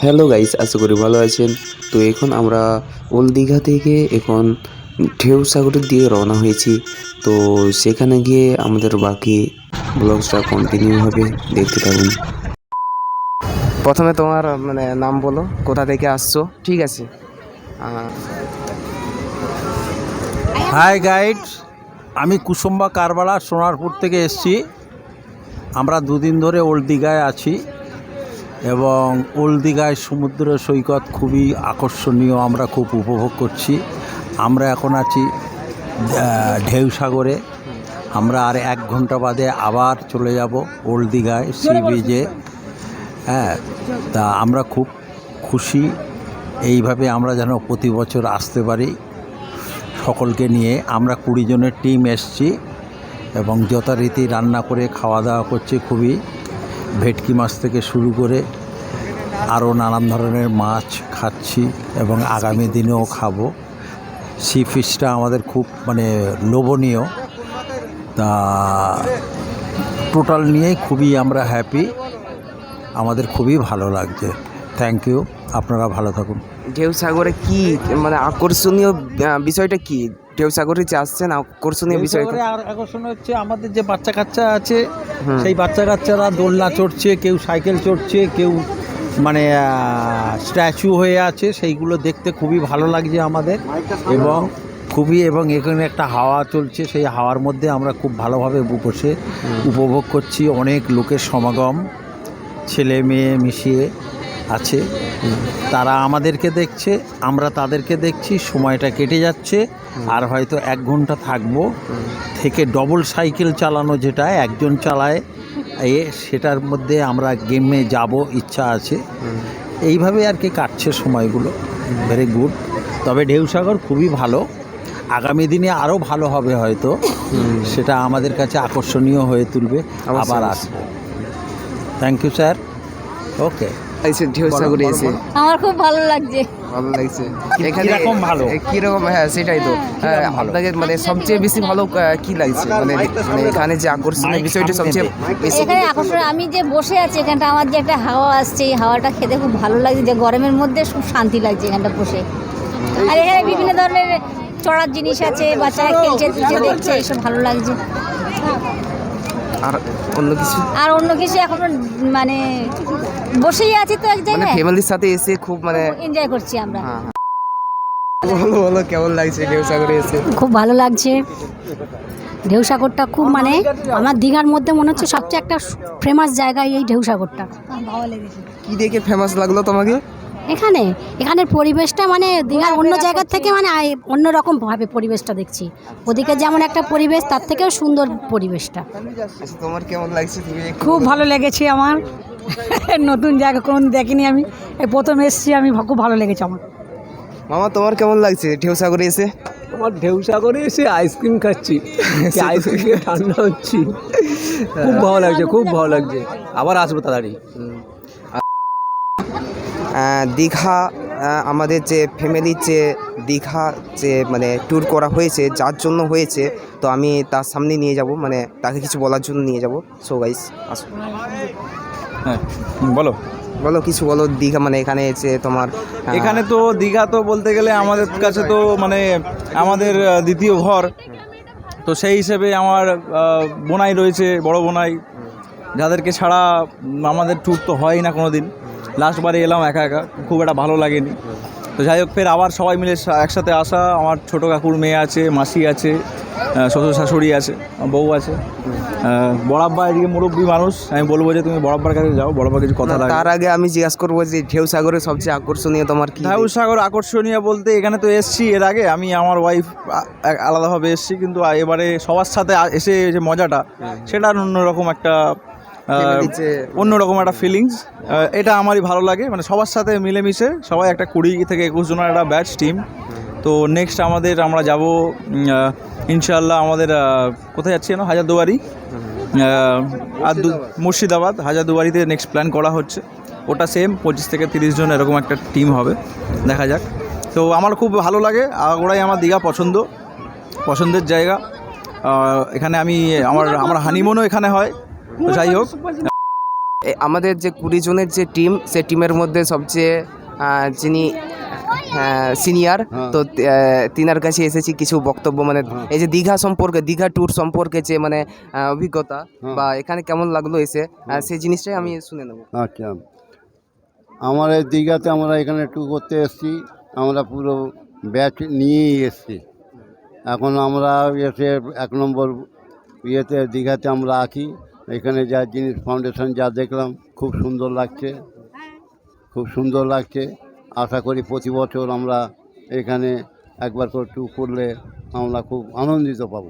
Hello guys, আশা করি ভালো আছেন। তো এখন আমরা ওল দীঘা থেকে এখন ঢেউ সাগরের দিয়ে রওনা হয়েছি। তো সেখানে গিয়ে আমাদের বাকি ব্লগসটা কন্টিনিউ হবে। দেখতে থাকুন। প্রথমে তোমার মানে নাম বলো, কোথা থেকে আসছো? ঠিক আছে। হাই গাইড আমি কুসুম্বা কারবালা সোনারপুর থেকে এসেছি। আমরা দুদিন ধরে ওল্ড দীঘায় আছি। এবং ওল্ড দীঘায় সমুদ্র সৈকত খুবই আকর্ষণীয় আমরা খুব উপভোগ করছি। আমরা এখন আছি ঢেউ সাগরে আমরা আর এক ঘণ্টা বাদে আবার চলে যাব ওল্ড দীঘায় সি বিচে হ্যাঁ তা আমরা খুব খুশি এইভাবে আমরা যেন প্রতি বছর আসতে পারি সকলকে নিয়ে। আমরা কুড়ি জনের টিম এসছি এবং যথারীতি রান্না করে খাওয়া দাওয়া করছি খুবই। ভেটকি মাছ থেকে শুরু করে আরও নানান ধরনের মাছ খাচ্ছি এবং আগামী দিনেও খাব। সি ফিশটা আমাদের খুব মানে লোভনীয়। তা টোটাল নিয়েই খুবই আমরা হ্যাপি। আমাদের খুবই ভালো লাগছে। Thank you. আপনারা ভালো থাকুন। ঢেউ সাগরে কি মানে আকর্ষণীয় বিষয়টা কি? ঢেউ সাগরে যে আসছেন আকর্ষণীয় বিষয় আর আকর্ষণ হচ্ছে আমাদের যে বাচ্চা কাচ্চা আছে সেই বাচ্চা কাচ্চারা দোলনা চড়ছে কেউ সাইকেল চড়ছে কেউ মানে স্ট্যাচু হয়ে আছে সেইগুলো দেখতে খুবই ভালো লাগছে আমাদের এবং খুবই এবং এখানে একটা হাওয়া চলছে সেই হাওয়ার মধ্যে আমরা খুব ভালোভাবে বসে উপভোগ করছি অনেক লোকের সমাগম ছেলে মেয়ে মিশিয়ে। আছে। তারা আমাদেরকে দেখছে আমরা তাদেরকে দেখছি সময়টা কেটে যাচ্ছে আর হয়তো এক ঘণ্টা থাকব। থেকে ডবল সাইকেল চালানো যেটা একজন চালায় এ সেটার মধ্যে আমরা গেমে যাব ইচ্ছা আছে। এইভাবে আর কি কাটছে সময়গুলো। ভেরি গুড তবে ঢেউসাগর খুবই ভালো। আগামী দিনে আরও ভালো হবে হয়তো। সেটা আমাদের কাছে আকর্ষণীয় হয়ে তুলবে। আবার। আসব। থ্যাংক ইউ স্যার ওকে এসে ঢেউ সাগরে এসে আমার খুব ভালো লাগছে। ভালো লাগছে। কি- কীরকম ভালো? কীরকম হ্যাঁ সেটাই তো। হ্যাঁ, আপনাকে মানে সবচেয়ে বেশি ভালো কি লাগছে? মানে মানে এখানে যে আকর্ষণীয় মাইক বিষয়টা সবচেয়ে। বেশি এখানে আকর্ষণ আমি যে বসে আছি এখানটা আমার যে একটা হাওয়া আসছে এই হাওয়াটা খেতে খুব ভালো লাগছে যে গরমের মধ্যে খুব শান্তি লাগছে এখানটা বসে। আর এখানে বিভিন্ন ধরনের চড়ার জিনিস আছে বাচ্চারা খেলছে দেখছে এইসব ভালো লাগছে। আর অন্য কিছু? আর অন্য কিছু এখন মানে বসেই আছি তো এক মানে ফ্যামিলির সাথে এসে খুব মানে এনজয় করছি আমরা। হ্যাঁ, হ্যাঁ। বলো বলো কেমন লাগছে ঢেউ সাগরে এসে? খুব ভালো লাগছে। ঢেউসাগরটা খুব মানে আমার দীঘার মধ্যে মনে হচ্ছে সবচেয়ে একটা ফেমাস জায়গা এই ঢেউ ঢেউসাগরটা কি দেখে ফেমাস লাগল তোমাকে? এখানে? এখানের পরিবেশটা মানে দীঘার অন্য জায়গার থেকে মানে আই- অন্যরকম ভাবে পরিবেশটা দেখছি। ওদিকে যেমন একটা পরিবেশ তার থেকেও সুন্দর পরিবেশটা। আচ্ছা তোমার কেমন লাগছে? খুব ভালো লেগেছে আমার। নতুন জায়গা কোনো দেখিনি আমি। এই প্রথম এসেছি আমি খুব ভালো লেগেছে আমার। মামা তোমার কেমন লাগছে? ঢেউ সাগরে এসে? আমার ঢেউ সাগরে এসে আইসক্রিম খাচ্ছি। আইসক্রিম ঠান্ডা হচ্ছি। খুব ভালো লাগছে খুব ভালো লাগছে। আবার আসব তাড়াতাড়ি। দীঘা আমাদের যে ফ্যামিলির যে দীঘা যে মানে ট্যুর করা হয়েছে যার জন্য হয়েছে তো আমি তার সামনে নিয়ে যাব মানে তাকে কিছু বলার জন্য নিয়ে যাব। সো গাইস আসো। হ্যাঁ বলো। বলো কিছু বলো দীঘা মানে এখানে এসে তোমার এখানে তো দীঘা তো বলতে গেলে আমাদের কাছে তো মানে আমাদের দ্বিতীয় ঘর। তো সেই হিসেবে আমার বোনাই রয়েছে বড় বোনাই। যাদেরকে ছাড়া আমাদের ট্যুর তো হয় না কোনো দিন লাস্টবারে এলাম একা একা খুব একটা ভালো লাগেনি। তো যাই হোক ফের আবার সবাই মিলে একসাথে আসা। আমার ছোটো কাকুর মেয়ে আছে মাসি আছে শ্বশুর শাশুড়ি আছে বউ আছে। আহ, বড়াব্বা এদিকে মুরব্বী মানুষ। আমি বলব যে তুমি বড়াব্বার কাছে যাও বড়াব্বা কিছু কথা লাগে তার আগে আমি জিজ্ঞাসা করব যে ঢেউ সাগরে সবচেয়ে আকর্ষণীয় তোমার কি? ঢাউ সাগর আকর্ষণীয় বলতে এখানে তো এসছি এর আগে। আমি আমার ওয়াইফ আলাদাভাবে এসছি কিন্তু এবারে সবার সাথে এসে যে মজাটা সেটা অন্যরকম একটা অন্যরকম একটা ফিলিংস এটা আমারই ভালো লাগে। মানে সবার সাথে মিলেমিশে সবাই একটা কুড়ি থেকে একুশ জনের একটা ব্যাচ টিম তো নেক্সট আমাদের আমরা যাব ইনশাল্লাহ আমাদের কোথায় যাচ্ছি যেন? হাজারদুয়ারি। আর দু- মুর্শিদাবাদ। হাজারদুয়ারিতে নেক্সট প্ল্যান করা হচ্ছে। ওটা সেম পঁচিশ থেকে তিরিশ জন এরকম একটা টিম হবে। দেখা যাক। তো আমার খুব ভালো লাগে। আগুড়াই আমার দীঘা পছন্দ। পছন্দের জায়গা। এখানে আমি আমার আমার হানিমুনও এখানে হয়। যাই হোক আমাদের যে কুড়ি জনের যে টিম সে টিমের মধ্যে সবচেয়ে যিনি সিনিয়র তো তিনার কাছে এসেছি কিছু বক্তব্য মানে এই যে দীঘা সম্পর্কে দীঘা ট্যুর সম্পর্কে যে মানে অভিজ্ঞতা বা এখানে কেমন লাগল এসে সেই জিনিসটাই আমি শুনে নেব। আচ্ছা। আমার এই দীঘাতে আমরা এখানে ট্যুর করতে এসেছি আমরা পুরো ব্যাচ নিয়েই এসেছি। এখন আমরা এসে এক নম্বর ইয়েতে দীঘাতে আমরা আছি। এখানে যা জিনিস ফাউন্ডেশন যা দেখলাম খুব সুন্দর লাগছে। খুব সুন্দর লাগছে। আশা করি প্রতি বছর আমরা এখানে একবার করে ট্যুর করলে আমরা খুব আনন্দিত পাব।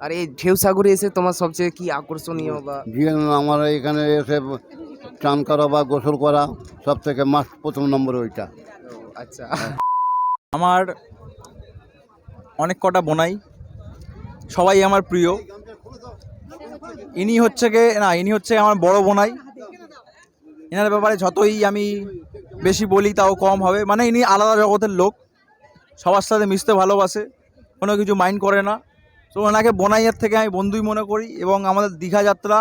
আর এই ঢেউ সাগরে এসে তোমার সবচেয়ে কি আকর্ষণীয় বা জীবন আমরা এখানে এসে চান করা বা গোসল করা সব থেকে মাস্ট প্রথম নম্বর ওইটা। আচ্ছা। আমার অনেক কটা বোনাই সবাই আমার প্রিয়। ইনি হচ্ছে কে, না, ইনি হচ্ছে আমার বড় বোনাই। এনার ব্যাপারে যতই আমি বেশি বলি, তাও কম হবে। মানে ইনি আলাদা জগতের লোক। সবার সাথে মিশতে ভালোবাসে। কোনো কিছু মাইন্ড করে না। তো ওনাকে বোনাইয়ের থেকে আমি বন্ধুই মনে করি এবং আমাদের দীঘা যাত্রা,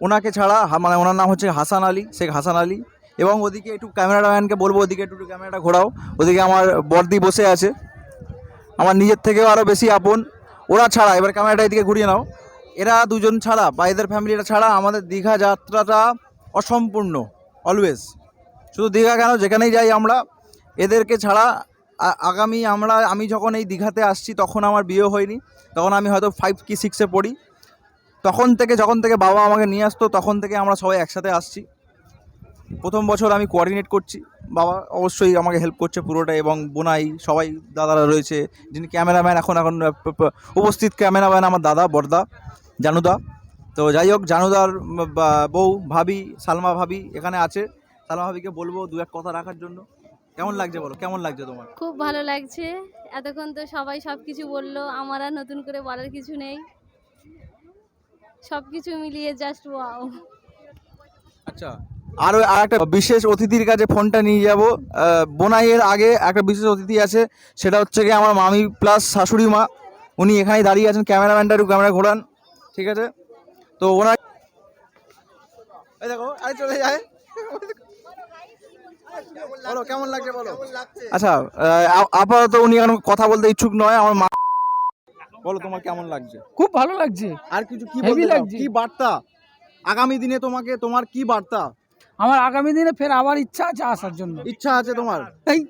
ওনাকে ছাড়া মানে ওনার নাম হচ্ছে হাসান আলী, শেখ হাসান আলী। এবং ওদিকে একটু ক্যামেরাম্যানকে বলব, ওদিকে একটু ক্যামেরাটা ঘোরাও। ওদিকে আমার বর্দি বসে আছে। আমার নিজের থেকেও আরও বেশি আপন। ওরা ছাড়া, এবার ক্যামেরাটা এদিকে ঘুরিয়ে নাও। এরা দুজন ছাড়া বা এদের ফ্যামিলিটা ছাড়া আমাদের দীঘা যাত্রাটা অসম্পূর্ণ অলওয়েজ শুধু দীঘা কেন? যেখানেই যাই আমরা, এদেরকে ছাড়া আগামী আমরা, আমি যখন এই দীঘাতে আসছি, তখন আমার বিয়ে হয়নি। তখন আমি হয়তো ফাইভ কি সিক্সে পড়ি। তখন থেকে, যখন থেকে বাবা আমাকে নিয়ে আসতো, তখন থেকে আমরা সবাই একসাথে আসছি। প্রথম বছর আমি কোঅর্ডিনেট করছি। বাবা অবশ্যই আমাকে হেল্প করছে পুরোটা এবং বোনাই, সবাই দাদারা রয়েছে। যিনি ক্যামেরাম্যান এখন এখন উপস্থিত ক্যামেরাম্যান আমার দাদা, বর্দা। জানুদা। তো যাই হোক জানুদার বউ ভাবি সালমা ভাবি এখানে আছে। সালমা ভাবিকে বলব দু এক কথা রাখার জন্য। কেমন লাগছে বলো? কেমন লাগছে তোমার? খুব ভালো লাগছে। এতক্ষণ তো সবাই সব কিছু বলল আমার আর নতুন করে বলার কিছু নেই। সব কিছু মিলিয়ে জাস্ট ওয়াও আচ্ছা আর আর একটা বিশেষ অতিথির কাছে ফোনটা নিয়ে যাব। বোনাইয়ের আগে একটা বিশেষ অতিথি আছে সেটা হচ্ছে কি আমার মামি প্লাস শাশুড়ি মা। উনি এখানেই দাঁড়িয়ে আছেন ক্যামেরাম্যানটা একটু ক্যামেরা ঘোরান। ঠিক আছে? তো ওনার এই দেখো আরে চলে যায়। বলো কেমন লাগছে বলো? আচ্ছা আপাতত উনি এখন কথা বলতে ইচ্ছুক নয় আমার মা বলো তোমার কেমন লাগছে? খুব ভালো লাগছে। আর কিছু কি বলতে লাগছে। কি বার্তা? আগামী দিনে তোমাকে তোমার কি বার্তা? আমার আগামী দিনে ফের আবার ইচ্ছা আছে আসার জন্য। ইচ্ছা আছে তোমার? এই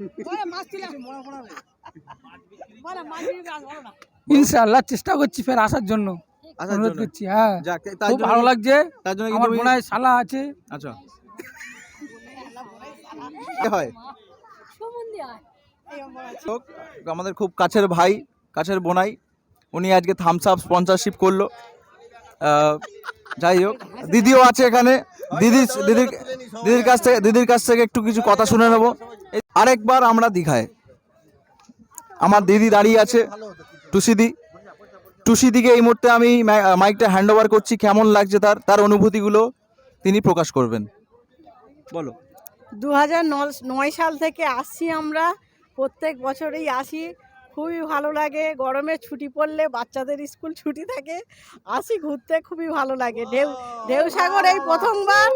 ইনশাআল্লাহ চেষ্টা করছি ফের আসার জন্য। অনুরোধ জন্য? করছি হ্যাঁ। খুব ভালো লাগছে। তার জন্য আমার বোনায় শালা আছে। আচ্ছা। হয়? আমাদের খুব কাছের ভাই কাছের বোনাই উনি আজকে থামস আপ স্পন্সরশিপ করল। আহ, যাই হোক দিদিও আছে এখানে। দিদি দিদির দিদির কাছ থেকে দিদির কাছ থেকে একটু কিছু কথা শুনে নেব। আরেকবার আমরা দীঘায়। আমার দিদি দাঁড়িয়ে আছে টুসিদি টুসিদিকে এই মুহূর্তে আমি মাইকটা হ্যান্ড ওভার করছি। কেমন লাগছে তার তার অনুভূতিগুলো তিনি প্রকাশ করবেন। বলো। দু হাজার নয় সাল থেকে আসছি আমরা। প্রত্যেক বছরেই আসি। খুবই ভালো লাগে। গরমের ছুটি পড়লে বাচ্চাদের স্কুল ছুটি থাকে। আসি ঘুরতে খুবই ভালো লাগে। ঢেউ ঢেউ সাগর এই প্রথমবার।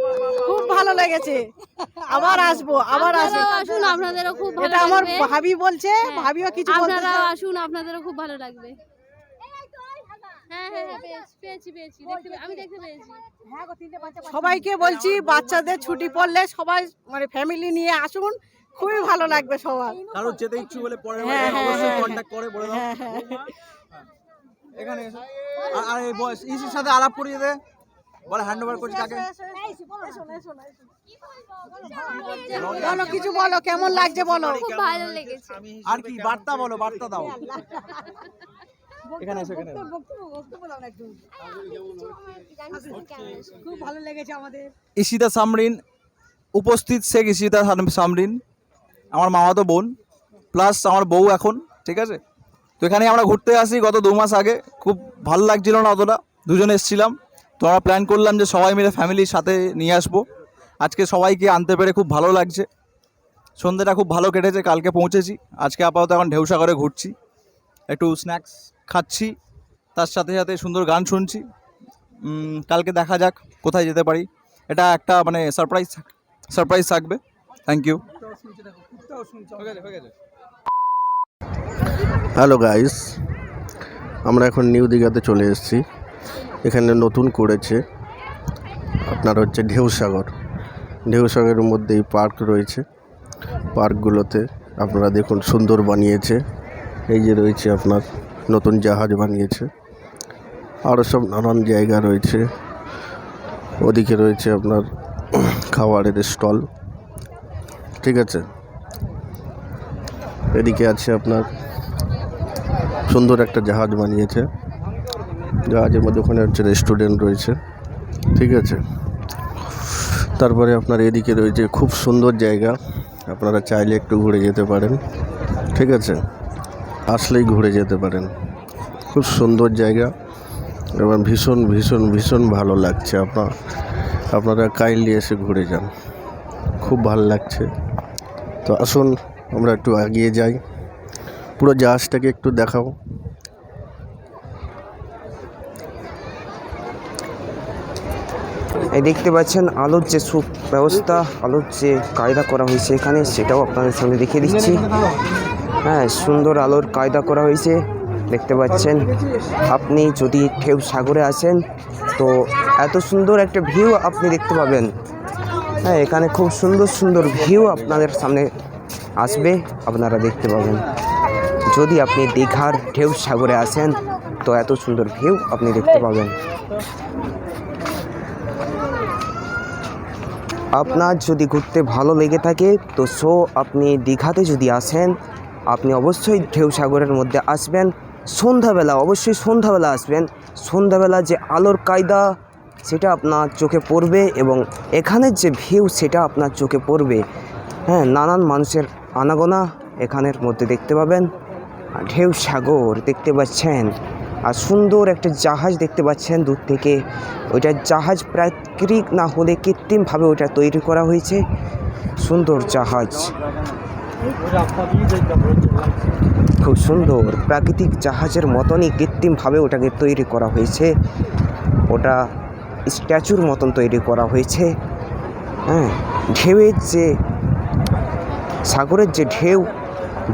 খুব ভালো লেগেছে। আবার আসব আবার আসব। আসুন আপনাদেরও খুব ভালো এটা আমার ভাবি বলছে ভাবিও কিছু বলতে আসুন আপনাদেরও খুব ভালো লাগবে হ্যাঁ হ্যাঁ হ্যাঁ পেয়েছি পেয়েছি পেয়েছি দেখতে পে- আমি দেখতে পেয়েছি সবাইকে বলছি বাচ্চাদের ছুটি পড়লে সবাই মানে ফ্যামিলি নিয়ে আসুন খুবই ভালো লাগবে সবার। কারও যেতে ইচ্ছু হলে পরে হ্যাঁ, হ্যাঁ, অবশ্যই হ্যাঁ, করে বলে দাও। হ্যাঁ হ্যাঁ। এখানে আর- এই বয়স ইসির সাথে আলাপ করিয়ে দে। বলে হ্যান্ড ওভার করছি কাকে বলো কিছু বলো কেমন লাগছে বলো? খুব ভালো লেগেছে। আর কি বার্তা বলো বার্তা দাও। এখানে এসো এখানে খুব ভালো লেগেছে আমাদের ঈশিতা সামরিন উপস্থিত শেখ ইশিতা সামরিন আমার মামাতো বোন প্লাস আমার বউ এখন ঠিক আছে? তো এখানে আমরা ঘুরতে আসি গত দু মাস আগে খুব ভালো লাগছিল না অতটা দুজনে এসেছিলাম। তো আমরা প্ল্যান করলাম যে সবাই মিলে ফ্যামিলির সাথে নিয়ে আসব। আজকে সবাইকে আনতে পেরে খুব ভালো লাগছে। সন্ধ্যেটা খুব ভালো কেটেছে কালকে পৌঁছেছি। আজকে আপাতত এখন ঢেউসাগরে ঘুরছি। একটু স্ন্যাক্স খাচ্ছি, তার সাথে সাথে সুন্দর গান শুনছি। কালকে দেখা যাক, কোথায় যেতে পারি। এটা একটা মানে সারপ্রাইজ সারপ্রাইজ থাকবে। থ্যাংক ইউ হ্যালো গাইস আমরা এখন নিউ দীঘাতে চলে এসেছি। এখানে নতুন করেছে আপনার হচ্ছে ঢেউসাগর ঢেউসাগরের মধ্যেই পার্ক রয়েছে। পার্কগুলোতে আপনারা দেখুন সুন্দর বানিয়েছে। এই যে রয়েছে আপনার নতুন জাহাজ বানিয়েছে। আরও সব নানান জায়গা রয়েছে। ওদিকে রয়েছে আপনার খাবারের স্টল। ঠিক আছে? এদিকে আছে আপনার সুন্দর একটা জাহাজ বানিয়েছে। জাহাজের মধ্যে ওখানে হচ্ছে রেস্টুরেন্ট রয়েছে। ঠিক আছে? তারপরে আপনার এদিকে রয়েছে খুব সুন্দর জায়গা। আপনারা চাইলে একটু ঘুরে যেতে পারেন। ঠিক আছে? আসলেই ঘুরে যেতে পারেন। খুব সুন্দর জায়গা এবং ভীষণ ভীষণ ভীষণ ভালো লাগছে। আপনার, আপনারা কাইন্ডলি এসে ঘুরে যান। খুব ভালো লাগছে। তো আসুন, আমরা একটু এগিয়ে যাই। পুরো জাহাজটাকে একটু দেখাও। এই দেখতে পাচ্ছেন, আলোর যে সুব্যবস্থা আলোর যে কায়দা করা হয়েছে এখানে, সেটাও আপনাদের সামনে দেখিয়ে দিচ্ছি। হ্যাঁ সুন্দর আলোর কায়দা করা হয়েছে, দেখতে পাচ্ছেন। আপনি যদি ঢেউ সাগরে আসেন, তো এত সুন্দর একটা ভিউ আপনি দেখতে পাবেন। হ্যাঁ এখানে খুব সুন্দর সুন্দর ভিউ আপনাদের সামনে আসবে, আপনারা দেখতে পাবেন। যদি আপনি দীঘার ঢেউ সাগরে আসেন, তো এত সুন্দর ভিউ আপনি দেখতে পাবেন। আপনার যদি ঘুরতে ভালো লেগে থাকে, তো সো আপনি দীঘাতে যদি আসেন আপনি অবশ্যই ঢেউ সাগরের মধ্যে আসবেন। সন্ধ্যাবেলা, অবশ্যই সন্ধ্যাবেলা আসবেন। সন্ধ্যাবেলা যে আলোর কায়দা, সেটা আপনার চোখে পড়বে এবং এখানের যে ভিউ, সেটা আপনার চোখে পড়বে। হ্যাঁ নানান মানুষের আনাগোনা এখানের মধ্যে দেখতে পাবেন। ঢেউ সাগর দেখতে পাচ্ছেন। আর সুন্দর একটা জাহাজ দেখতে পাচ্ছেন দূর থেকে। ওইটা জাহাজ প্রাকৃতিক না হলে কৃত্রিমভাবে ওটা তৈরি করা হয়েছে। সুন্দর জাহাজ। খুব সুন্দর। প্রাকৃতিক জাহাজের মতনই কৃত্রিমভাবে ওটাকে তৈরি করা হয়েছে। ওটা স্ট্যাচুর মতন তৈরি করা হয়েছে। হ্যাঁ ঢেউয়ের যে, সাগরের যে ঢেউ,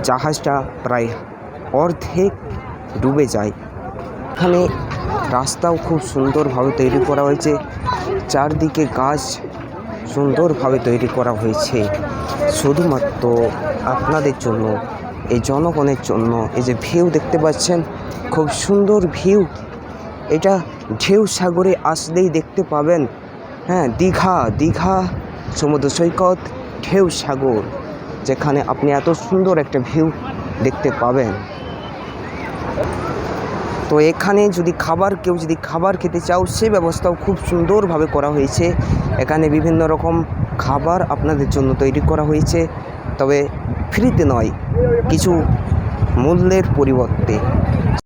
জাহাজটা প্রায় অর্ধেক ডুবে যায়। এখানে রাস্তাও খুব সুন্দরভাবে তৈরি করা হয়েছে। চারদিকে গাছ সুন্দরভাবে তৈরি করা হয়েছে। শুধুমাত্র আপনাদের জন্য, এই জনগণের জন্য, এই যে ভিউ দেখতে পাচ্ছেন, খুব সুন্দর ভিউ এটা ঢেউ সাগরে আসলেই দেখতে পাবেন। হ্যাঁ দীঘা দীঘা, সমুদ্র সৈকত, ঢেউ সাগর, যেখানে আপনি এত সুন্দর একটা ভিউ দেখতে পাবেন। তো এখানে যদি খাবার, কেউ যদি খাবার খেতে চাও, সে ব্যবস্থাও খুব সুন্দরভাবে করা হয়েছে। এখানে বিভিন্ন রকম খাবার আপনাদের জন্য তৈরি করা হয়েছে। তবে ফ্রিতে নয়, কিছু মূল্যের পরিবর্তে।